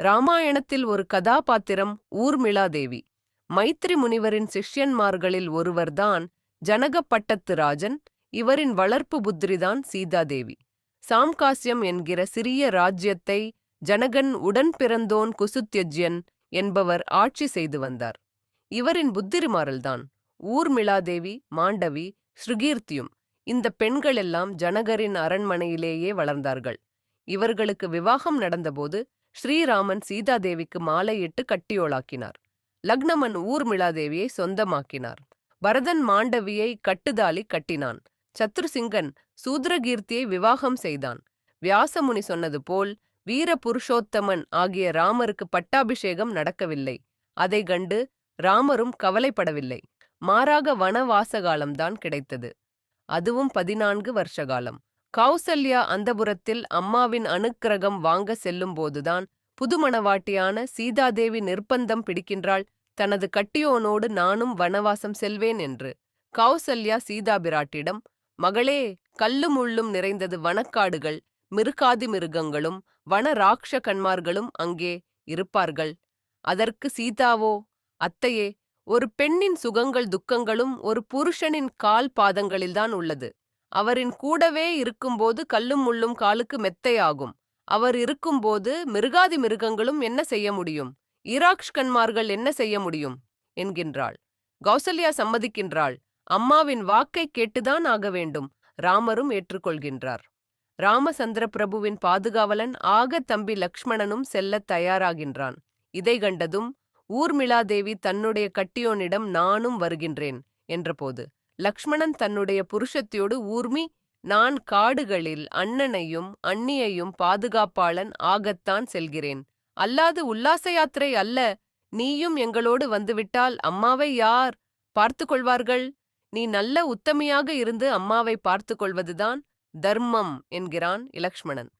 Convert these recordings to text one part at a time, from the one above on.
ராமாயணத்தில் ஒரு கதாபாத்திரம் ஊர்மிளாதேவி. மைத்ரி முனிவரின் சிஷ்யன்மார்களில் ஒருவர்தான் ஜனக பட்டத்து ராஜன் இவரின் வளர்ப்பு புத்திரிதான் சீதாதேவி. சாம்காசியம் என்கிற சிறிய ராஜ்யத்தை ஜனகன் உடன் பிறந்தோன் குசுத்யஜ்யன் என்பவர் ஆட்சி செய்து வந்தார். இவரின் புத்திரிமாரல்தான் ஊர்மிளாதேவி மாண்டவி ஸ்ருகீர்த்தியும். இந்த பெண்களெல்லாம் ஜனகரின் அரண்மனையிலேயே வளர்ந்தார்கள். இவர்களுக்கு விவாகம் நடந்தபோது ஸ்ரீராமன் சீதாதேவிக்கு மாலையிட்டு கட்டியோளாக்கினார். லக்னமன் ஊர்மிளாதேவியை சொந்தமாக்கினார். பரதன் மாண்டவியை கட்டுதாலி கட்டினான். சத்ருசிங்கன் சூத்ரகீர்த்தியை விவாகம் செய்தான். வியாசமுனி சொன்னது போல் வீர புருஷோத்தமன் ஆகிய ராமருக்கு பட்டாபிஷேகம் நடக்கவில்லை. அதை கண்டு ராமரும் கவலைப்படவில்லை. மாறாக வனவாசகாலம்தான் கிடைத்தது. அதுவும் பதினான்கு வருஷகாலம். கௌசல்யா அந்தபுரத்தில் அம்மாவின் அனுக்கிரகம் வாங்க செல்லும்போதுதான் புதுமணவாட்டியான சீதாதேவி நிர்பந்தம் பிடிக்கின்றாள். தனது கட்டியோனோடு நானும் வனவாசம் செல்வேன் என்று. கௌசல்யா சீதாபிராட்டிடம் மகளே கல்லும் முள்ளும் நிறைந்தது வனக்காடுகள் மிருகாதி மிருகங்களும் வன ராட்சகன்மார்களும் அங்கே இருப்பார்கள். அதற்கு சீதாவோ அத்தையே ஒரு பெண்ணின் சுகங்கள் துக்கங்களும் ஒரு புருஷனின் கால் பாதங்களில்தான் உள்ளது. அவரின் கூடவே இருக்கும்போது கல்லும் முள்ளும் காலுக்கு மெத்தையாகும். அவர் இருக்கும்போது மிருகாதி மிருகங்களும் என்ன செய்ய முடியும்? ஈராக்ஷ்கன்மார்கள் என்ன செய்ய முடியும்? என்கின்றாள். கௌசல்யா சம்மதிக்கின்றாள். அம்மாவின் வாக்கை கேட்டுதான் ஆக வேண்டும். ராமரும் ஏற்றுக்கொள்கின்றார். ராமசந்திர பிரபுவின் பாதுகாவலன் ஆக தம்பி லக்ஷ்மணனும் செல்லத் தயாராகின்றான். இதை கண்டதும் ஊர்மிளாதேவி தன்னுடைய கட்டியோனிடம் நானும் வருகின்றேன் என்றபோது லக்ஷ்மணன் தன்னுடைய புருஷத்தியோடு ஊர்மி நான் காடுகளில் அண்ணனையும் அண்ணியையும் பாதுகாப்பாளன் ஆகத்தான் செல்கிறேன். அல்லாது உல்லாச யாத்திரை அல்ல. நீயும் எங்களோடு வந்துவிட்டால் அம்மாவை யார் பார்த்து கொள்வார்கள்? நீ நல்ல உத்தமையாக இருந்து அம்மாவை பார்த்து கொள்வதுதான் தர்மம் என்கிறான் இலக்ஷ்மணன்.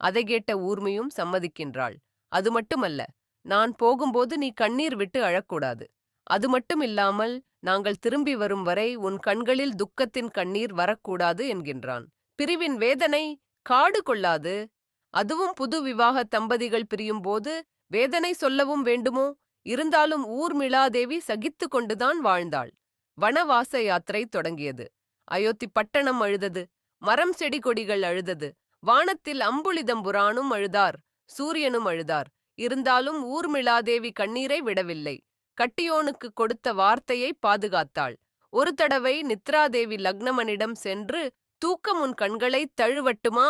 அதை கேட்ட ஊர்மியும் சம்மதிக்கின்றாள். அது மட்டுமல்ல நான் போகும்போது நீ கண்ணீர் விட்டு அழக்கூடாது. அது மட்டும் இல்லாமல் நாங்கள் திரும்பி வரும் வரை உன் கண்களில் துக்கத்தின் கண்ணீர் வரக்கூடாது என்கின்றான். பிரிவின் வேதனை காடு கொள்ளாது. அதுவும் புது விவாக தம்பதிகள் பிரியும்போது வேதனை சொல்லவும் வேண்டுமோ? இருந்தாலும் ஊர்மிளாதேவி சகித்து கொண்டுதான் வாழ்ந்தாள். வனவாச யாத்திரை தொடங்கியது. அயோத்தி பட்டணம் அழுதது. மரம் செடி கொடிகள் அழுதது. வானத்தில் அம்புலிதம்புரானும் அழுதார். சூரியனும் அழுதார். இருந்தாலும் ஊர்மிளாதேவி கண்ணீரை விடவில்லை. கட்டியோனுக்கு கொடுத்த வார்த்தையை பாதுகாத்தாள். ஒரு தடவை நித்ராதேவி லக்னமனிடம் சென்று தூக்கம் உன் கண்களை தழுவட்டுமா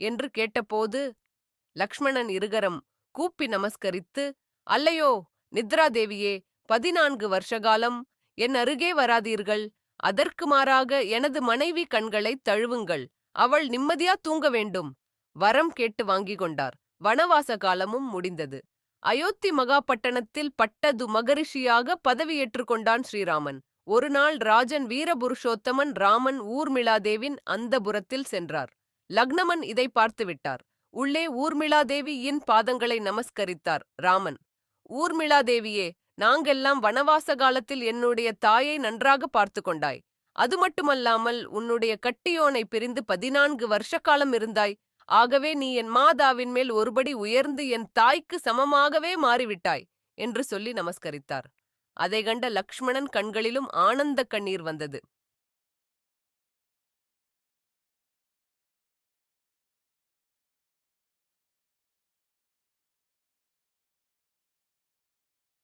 என்று கேட்டபோது லக்ஷ்மணன் இருகரம் கூப்பி நமஸ்கரித்து அல்லையோ நித்ராதேவியே பதினான்கு வருஷகாலம் என் அருகே வராதீர்கள். அதற்கு மாறாக எனது மனைவி கண்களை தழுவுங்கள். அவள் நிம்மதியா தூங்க வேண்டும் வரம் கேட்டு வாங்கிக் கொண்டார். வனவாச காலமும் முடிந்தது. அயோத்தி மகாபட்டணத்தில் பட்டது மகரிஷியாக பதவியேற்றுக் கொண்டான் ஸ்ரீராமன். ஒருநாள் ராஜன் வீரபுருஷோத்தமன் ராமன் ஊர்மிளாதேவின் அந்த புறத்தில் சென்றார். லக்னமன் இதை பார்த்துவிட்டார் உள்ளே ஊர்மிளாதேவியின் பாதங்களை நமஸ்கரித்தார் ராமன். ஊர்மிளாதேவியே நாங்கெல்லாம் வனவாச காலத்தில் என்னுடைய தாயை நன்றாக பார்த்து கொண்டாய். அது மட்டுமல்லாமல் உன்னுடைய கட்டியோனை பிரிந்து பதினான்கு வருஷ காலம் இருந்தாய். ஆகவே நீ என் மாதாவின் மேல் ஒருபடி உயர்ந்து என் தாய்க்கு சமமாகவே மாறிவிட்டாய் என்று சொல்லி நமஸ்கரித்தார். அதை கண்ட லக்ஷ்மணன் கண்களிலும் ஆனந்த கண்ணீர் வந்தது.